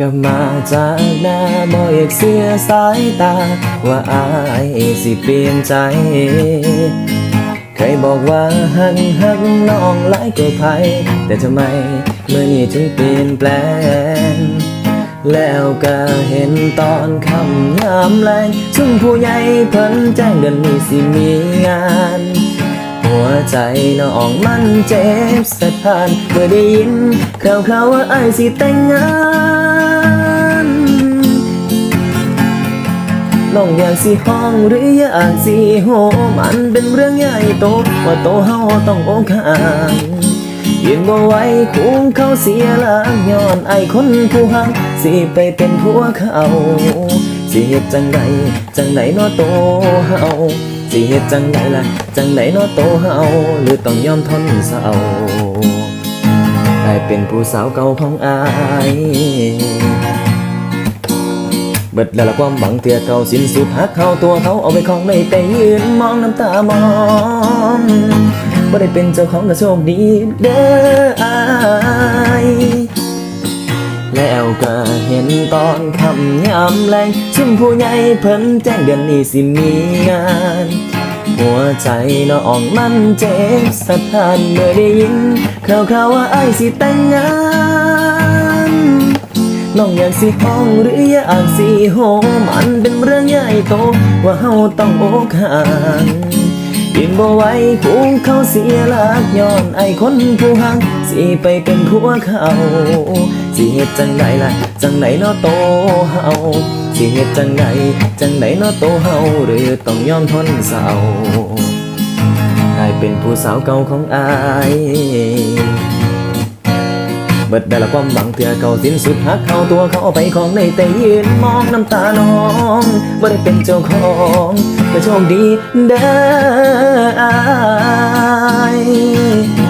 ก็มาจากหน้าบ่อยากเสียสายตา ว่าอายสิเปลี่ยนใจเคยบอกว่าหักหักน้องหลายก็ไผแต่ทำไมเมื่อนี้ถึงเปลี่ยนแปลง แล้วก็เห็นตอนคำยามแรงซึ่งผู้ใหญ่เพิ่นแจ้งเดือนนี้สิมีงานหัวใจน้องมันเจ็บสะท้าน เมื่อได้ยินข่าวข่าวๆว่าไอ้สิแต่งงาน องอยากสิห้องหรืออยากสิโหมันเป็นเรื่องใหญ่โตว่าโตเฮาต้องโอกหักยืนบ่ไหวคุ้มเขาเสียหลักย้อนไอคนผู้หักสิไปเป็นผัวเขาสิเฮ็ดจังใดจังใดเนาะโตเฮาสิเฮ็ดจังใดล่ะจังใดเนาะโตเฮาหรือต้องยอมทนเศร้าได้เป็นผู้สาวเก่าของอาย เบิดแล้วละความหวังเตียเก่าสิ้นสุดหักเขาตัวเขาเอาไปของในแต่ยืนมองน้ำตามองบ่ได้เป็นเจ้าของก็โชคดีเด้ออายแล้วก็เห็นตอนคำยามแรงชิมผู้ใหญ่เพิ่นแจ้งเดือนนี้สิมีงานหัวใจน้องมันเจ็บสะท้านเมื่อได้ยินข่าวข่าวๆว่าไอ้สิแต่งงาน น้องอยากสิห้องหรืออยากสิโหมันเป็นเรื่องใหญ่โต ว่าเฮาต้องอกหักยินบ่ไหวคุ้เขาเสียหลักย้อนไอ้คนผู้หักสิไปเป็นผัวเขา สิเฮ็ดจังใดล่ะ จังใดเนาะโตเฮาสิเฮ็ดจังใดจังใดเนาะโตเฮาหรือต้องยอมทนเศร้าอายเป็นผู้สาวเก่าของอาย เบิดได้ละความหวังเถื่อเขาสิ้นสุดหักเข้าตัวเขาเอาไปของในแต่ยืนมองน้ำตาน้องบ่ได้เป็นเจ้าของก็โชคดีเด้ออ